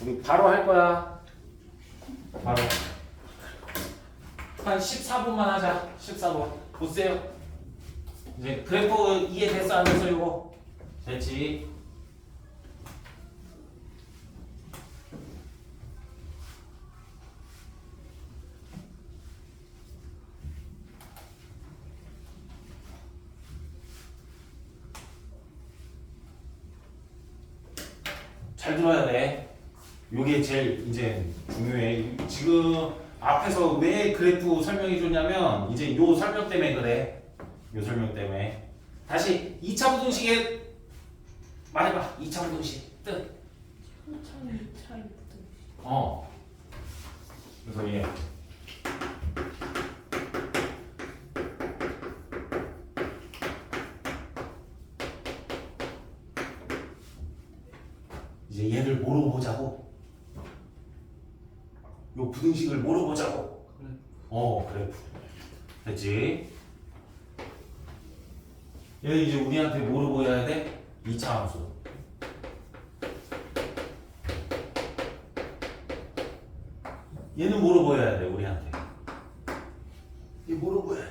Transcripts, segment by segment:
우리 바로 할 거야. 바로. 한 14분만 하자. 14분. 보세요. 이제 그래프 이해됐어 안 됐어 이거? 됐지? 잘 들어야 돼. 요게 제일 이제 중요해. 지금 앞에서 왜 그래프 설명해 줬냐면 이제 요 설명 때문에 그래. 요 설명 때문에. 다시 2차 부등식에 말해봐. 2차 부등식 뜻. 천천히 차이부터. 어. 그래서 얘. 이제 얘를 뭐로 보자고? 요 부등식을 뭐로 보자고? 어, 그래. 됐지? 얘는 이제 우리한테 보여야 돼? 2차 함수. 얘는 보여야 돼, 우리한테? 얘 뭐로 보여야 돼?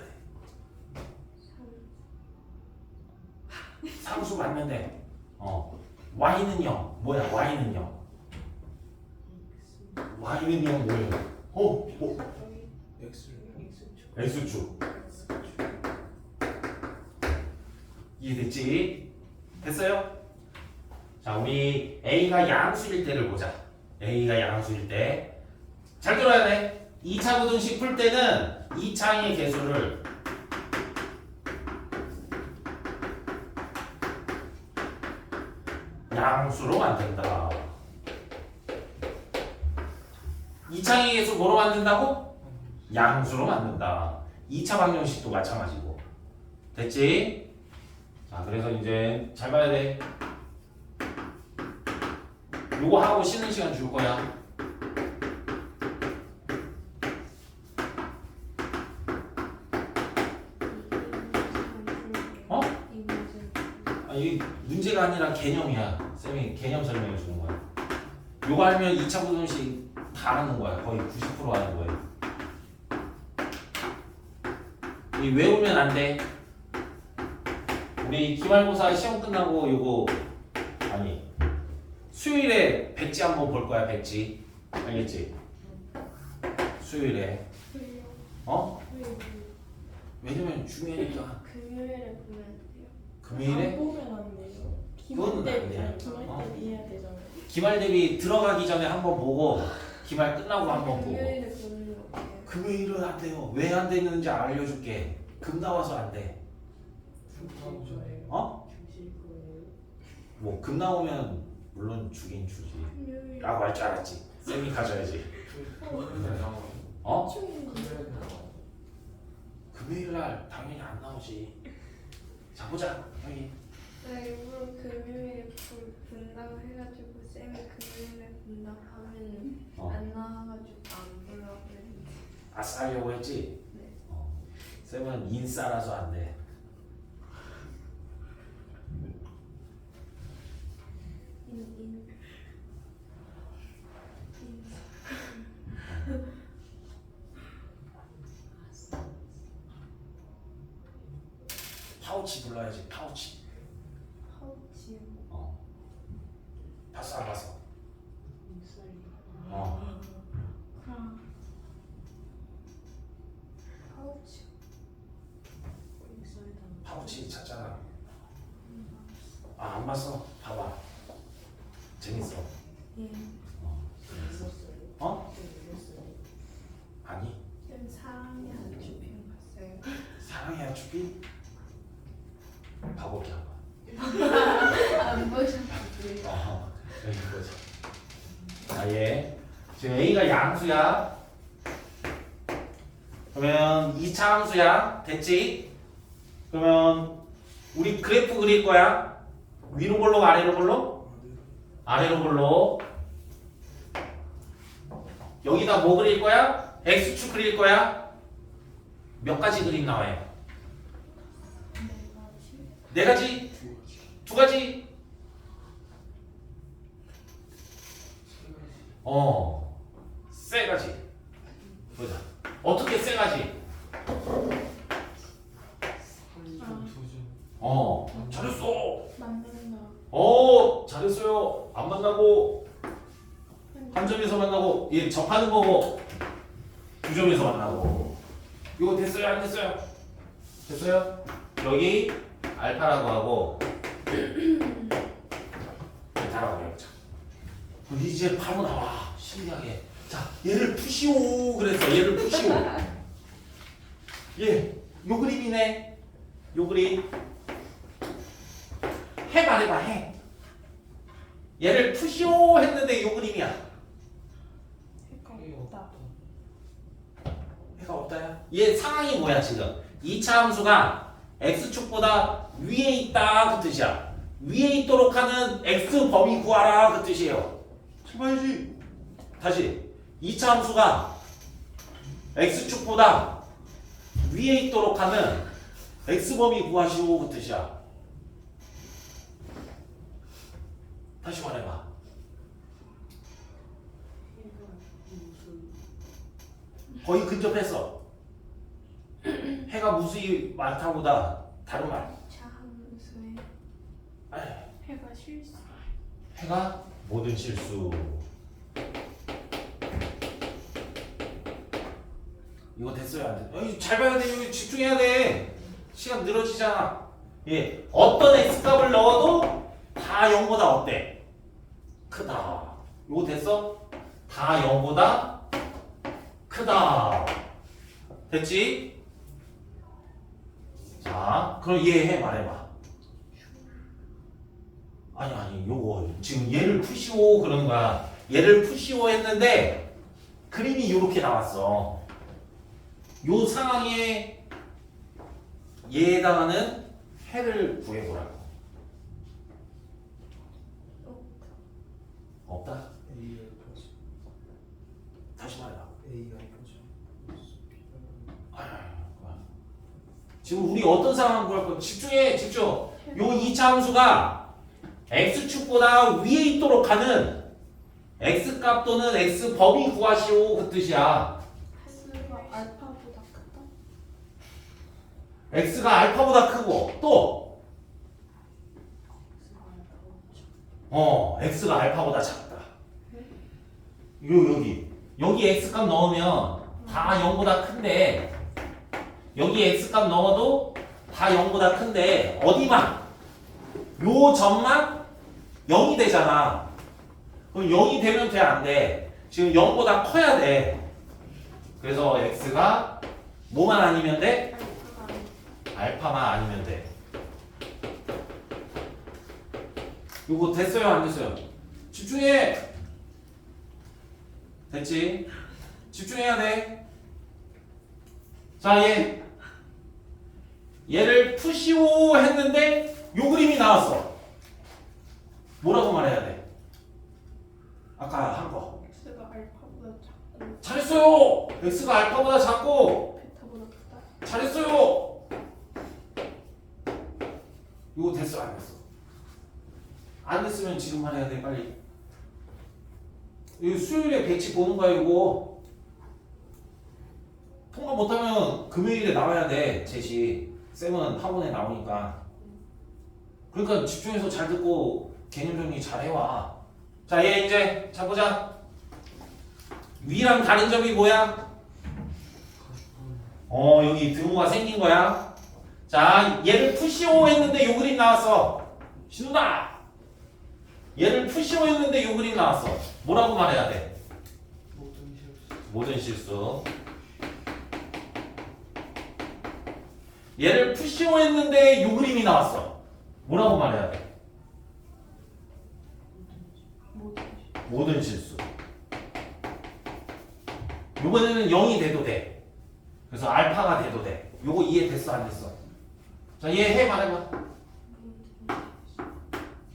상수 맞면 돼. 어. y는 0. 뭐야, y는 0. y는 0 뭐예요? 어, 뭐? X축. 이해됐지? 됐어요? 자, 우리 a가 양수일 때를 보자. a가 양수일 때. 잘 들어야 돼. 2차 부등식 풀 때는 2차의 개수를 양수로 만든다. 2차의 개수 뭐로 만든다고? 양수로 만든다. 2차 방정식도 마찬가지고. 됐지? 자, 그래서 이제 잘 봐야 돼. 요거 하고 쉬는 시간 줄 거야. 어? 아, 이게 문제가 아니라 개념이야. 쌤이 개념 설명해 주는 거야. 요거 알면 2차 부등식 다 하는 거야. 거의 90% 하는 거 야. 이 외우면 안 돼. 우리 기말고사 시험 끝나고 요거 아니 수요일에 백지 한번 볼 거야 백지 알겠지? 수요일에 어? 왜냐면 중요하니까 금요일에 보면 돼요. 금요일에 안 보면 안 돼요. 그건 기말 안 때 돼요. 아니, 기말 어? 때 해야 되잖아요. 기말 대비 들어가기 전에 한번 보고 기말 끝나고 한번 보고 금요일에 같아요. 금요일은 안 돼요. 왜 안 되는지 알려줄게. 금 나와서 안돼. 어? 뭐금 나오면 물론 주긴 주지. 금요일. 라고 할 줄 알았지. 쌤이 가져야지. 어? 금요일 날 당연히 안 나오지. 자 보자 형이. 나 일부러 금요일에 볼- 본다고 해가지고 쌤이 금요일에 본다고 하면 어. 안 나와가지고 안 보려고 아싸 하려고 했지? 네. 어. 쌤은 인싸라서 안 돼 인, 인, 인. 파우치 불러야지 파우치 어. 봤어 안 봤어? 어. 그럼 파우치 파우치 찾잖아 아 안 봤어? 봐봐 재밌어 예. 어? 아니 쌤 사랑의 아주편 봤어요? 사랑의 아축이 봐볼게 한번 안 보셨어요? 어, 여기 보자. 아, 예. 지금 A가 양수야. 그러면 2차 함수야. 됐지? 그러면 우리 그래프 그릴 거야. 위로 볼록 아래로 볼록? 아래로 볼록. 여기다 뭐 그릴 거야? X축 그릴 거야? 몇 가지 그림 나와요? 네 가지? 두 가지? 어, 쎄가지. 보자. 어떻게 쎄가지? 어, 잘했어. 만난다. 어, 잘했어요. 안 만나고 한 점에서 만나고 얘 접하는 거고 두 점에서 만나고. 이거 됐어요? 안 됐어요? 됐어요? 여기 알파라고 하고 알파라고 해보자. 이제 바로 나와. 신기하게. 자, 얘를 푸시오 그랬어. 얘를 푸시오. 얘, 요 그림이네. 요 그림. 해 말해봐 해. 얘를 푸시오 했는데 요 그림이야. 해가 없다. 해가 없다야. 얘 상황이 뭐야 지금? 2차 함수가 x축보다 위에 있다 그 뜻이야. 위에 있도록 하는 x 범위 구하라 그 뜻이에요. 해봐야지. 다시 2차 함수가 x축보다 위에 있도록 하는 x 범위 구하시오 그 뜻이야. 다시 말해봐. 거의 근접했어. 해가 무수히 많다보다 다른 말. 해가 실수. 해가 모든 실수. 이거 됐어요 안 돼? 잘 봐야 돼. 집중해야 돼. 시간 늘어지잖아. 예, 어떤 x 값을 넣어도 다 0보다 어때? 크다. 이거 됐어? 다 0보다 크다. 됐지? 자, 그럼 얘해 말해봐. 아니 아니 요거 지금 얘를 푸시오 그런 거야. 얘를 푸시오 했는데 그림이 이렇게 나왔어. 요 상황에 얘에 해당하는 해를 구해보라고. 없다? 다시 말해봐. 지금 우리 어떤 상황 구할 거야? 집중해, 집중. 요 2차 함수가 x축보다 위에 있도록 하는 x값 또는 x 범위 구하시오 그 뜻이야. 알파보다 크다. x가 알파보다 크고 또 어, x가 알파보다 작다. 요 여기 여기 x값 넣으면 다 0보다 큰데 여기 x값 넣어도 다 0보다 큰데 어디만 요 점만 0이 되잖아. 그럼 0이 되면 돼 안 돼? 지금 0보다 커야 돼. 그래서 x가 뭐만 아니면 돼? 알파만 아니면 돼. 요거 됐어요, 안 됐어요? 집중해. 됐지? 집중해야 돼. 자, 얘. 얘를 푸시오 했는데 요 그림이 나왔어. 뭐라고 말해야 돼? 아까 한 거. x가 알파보다 작고 잘했어요. x가 알파보다 작고 베타보다 크다. 잘했어요. 이거 됐어 안 됐어? 안 됐으면 지금 말해야 돼 빨리. 이거 수요일에 배치 보는 거야 이거. 통과 못하면 금요일에 나와야 돼 제시. 쌤은 학원에 나오니까. 그러니까 집중해서 잘 듣고 개념 정리 잘 해와. 자, 얘 이제 자 보자. 위랑 다른 점이 뭐야? 어 여기 등호가 생긴 거야. 자 얘를 푸시오 했는데 요 그림 나왔어. 신우다. 얘를 푸시오 했는데 요 그림 나왔어. 뭐라고 말해야 돼? 모든 실수. 얘를 푸시오 했는데 요 그림이 나왔어. 뭐라고 말해야 돼? 모든 실수. 요번에는 0이 돼도 돼. 그래서 알파가 돼도 돼. 요거 이해 됐어 안 됐어? 자, 얘 해 말해봐.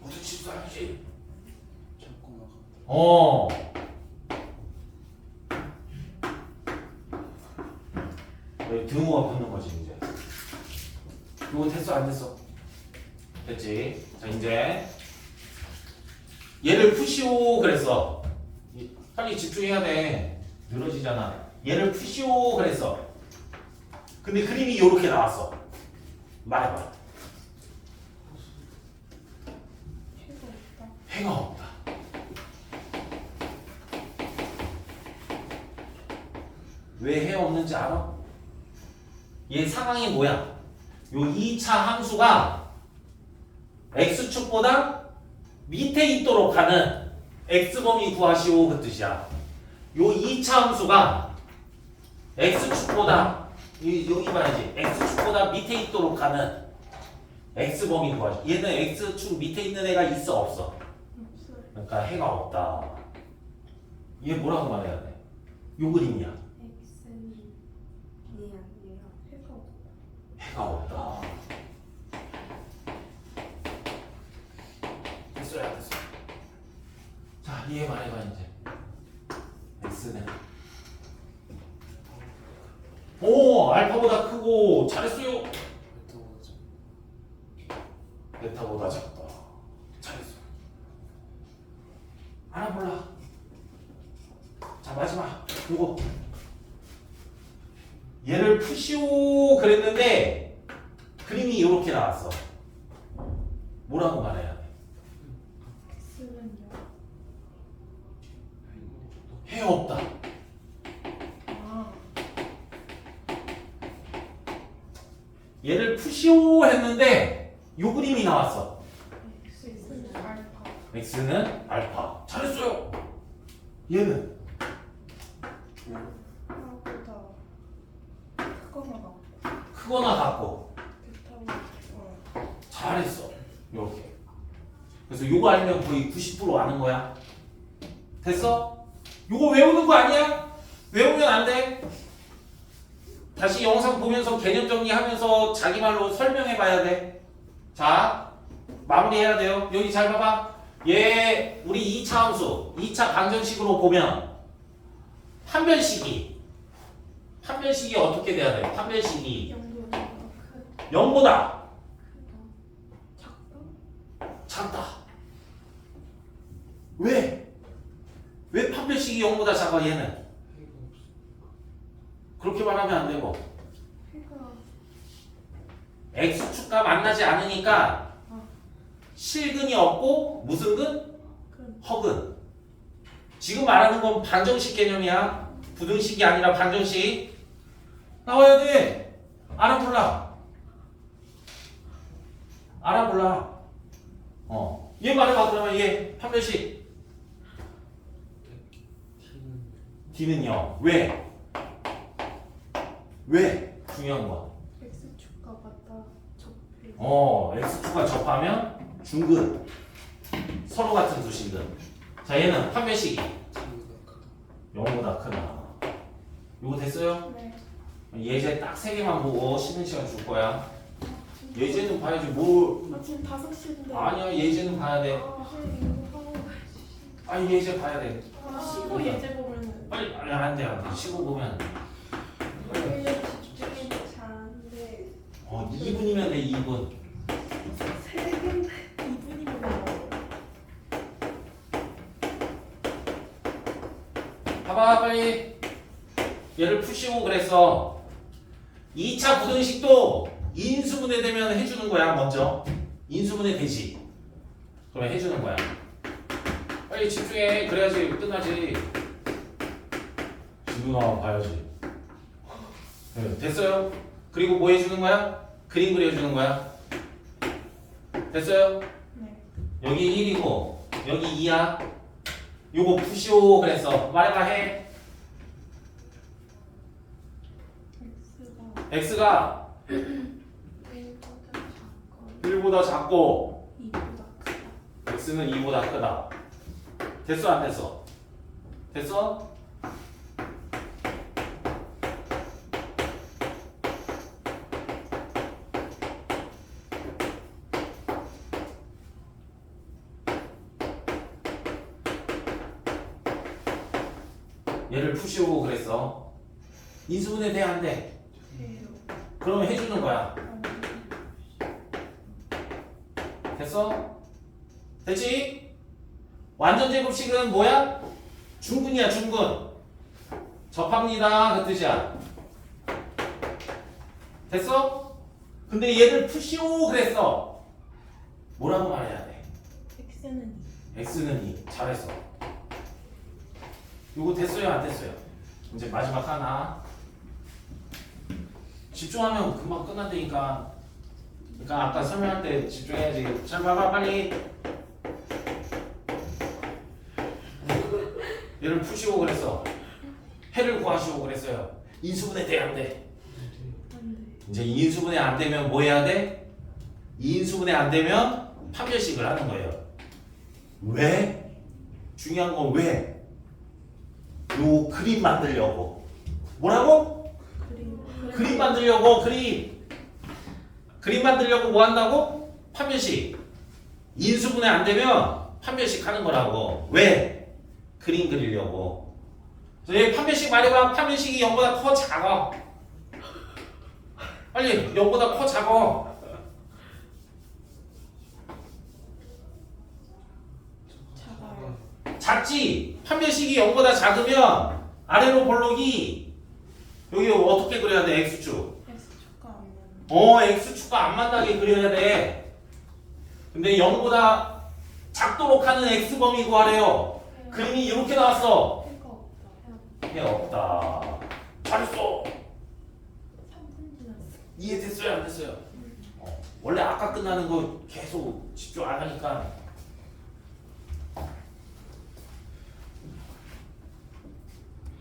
모든 실수 아니지? 어. 여기 등호가 붙는 거지 이제. 요거 됐어 안 됐어? 됐지? 자 이제 얘를 푸시오 그랬어. 이- 빨리 집중해야 돼. 늘어지잖아. 얘를 푸시오 그랬어. 근데 그림이 이렇게 나왔어. 말해봐. 해가 없다. 왜 해 없는지 알아? 얘 상황이 뭐야? 요 2차 함수가 x축보다 밑에 있도록 하는 x범위 구하시오 그 뜻이야. 요 2차 함수가 x축보다 이- 여기 봐야지 x축보다 밑에 있도록 하는 x범위 구하시. 얘는 x축 밑에 있는 애가 있어 없어? 그러니까 해가 없다. 얘 뭐라고 말해야 돼? 요 그림이야. X는 아니야 아니야 해가 없다. 해가 없다. 됐어요, 됐어. 자, 이해 말해봐 이제. x는 오, 알파보다 크고 잘했어요. 베타보다 작다. 잘했어. 하나 몰라. 자 마지막 요거. 얘를 푸시오 그랬는데 그림이 이렇게 나왔어. 뭐라고 말해야 돼? X는요. 해 없다. 아, 얘를 푸시오 했는데 요 그림이 나왔어. X는 알파. 잘했어요. 얘는 크거나 같고. 잘했어. 이렇게. 그래서 요거 알면 거의 90% 아는 거야. 됐어? 요거 외우는 거 아니야? 외우면 안 돼. 다시 영상 보면서 개념 정리하면서 자기 말로 설명해 봐야 돼. 자, 마무리해야 돼요. 여기 잘 봐봐. 얘 우리 2차 함수, 2차 방정식으로 보면 판별식이 판별식이 어떻게 돼야 돼? 판별식이 영도보다 크 0보다 작다. 작다. 왜? 왜 판별식이 0보다 작아 얘는? 그렇게 말하면 안 되고 해가 x축과 만나지 않으니까 실근이 없고 무슨 근? 큰 허근. 지금 말하는 건 반정식 개념이야. 부등식이 아니라 반정식. 나와야 돼. 알아 몰라. 알아 몰라. 어. 얘 말해봐 그러면 얘 판별식. D는요. 왜? 왜? 중요한 거. X축과 같다. 적폐. 어, x축과 접하면 중근. 서로 같은 수식은. 자, 얘는 판별식이 0보다 크다. 요거 됐어요? 네. 예제 딱 세 개만 보고 쉬는 시간 줄 거야. 예제는 봐야지 뭘. 아 지금 5시인데. 아니야, 예제는 봐야 돼. 아, 이거 예제 봐야 돼. 아, 쉬고 예제 보면은 빨리, 아니, 안 돼, 안 돼. 쉬고 보면. 오 히려 집중이 잘안돼 어, 2분이면 돼, 2분. 2분이면 나와요. 봐봐, 빨리. 얘를 푸시고 그랬어. 2차 부등식도 인수분해 되면 해주는 거야, 먼저. 인수분해 되지. 그러면 해주는 거야. 빨리 집중해. 그래야지 끝나지. 지도 나와 봐야지. 네, 됐어요? 그리고 뭐 해주는 거야? 그림 그려주는 거야. 됐어요? 네. 여기 1이고 여기 2야. 요거 푸시오 그랬어. 말해봐 해. X가 x가 1보다 1보다 작고 작고 2보다 크다. x는 2보다 크다. 됐어 안 됐어? 됐어? 얘를 푸시오 그랬어. 인수분해 돼 안 돼? 그러면 해주는 거야. 됐어? 됐지? 완전 제곱식은 뭐야? 중근이야 중근 접합니다 그 뜻이야 됐어? 근데 얘를 푸시오 그랬어 뭐라고 말해야 돼? X는 X는 2 잘했어 이거 됐어요 안 됐어요? 이제 마지막 하나 집중하면 금방 끝난다니까 그러니까 아까 설명할 때 집중해야지 잘 봐봐 빨리 얘를 푸시고 그랬어 해를 구하시고 그랬어요 인수분해 돼야 안 돼? 이제 인수분해 안 되면 뭐 해야 돼? 인수분해 안 되면 판별식을 하는 거예요. 왜? 중요한 건 왜? 요 그림 만들려고. 뭐라고? 그림 그림 만들려고 그림. 그림 만들려고 뭐 한다고? 판별식. 인수분해 안 되면 판별식 하는 거라고. 왜? 그림 그리려고. 그래서 얘 판별식 말해봐. 판별식이 0보다 커 작아. 빨리 0보다 커 작아. 작지? 판별식이 0보다 작으면 아래로 볼록이 여기 어떻게 그려야 돼? X축. X축과 안 맞는 어, X축과 안 만나게 그려야 돼. 근데 0보다 작도록 하는 X범위 구하래요. 그림이 이렇게 나왔어. 해가 없다 해 없다. 잘했어. 3분 지났어 이해됐어요? 안 됐어요? 어, 원래 아까 끝나는 거 계속 집중 안 하니까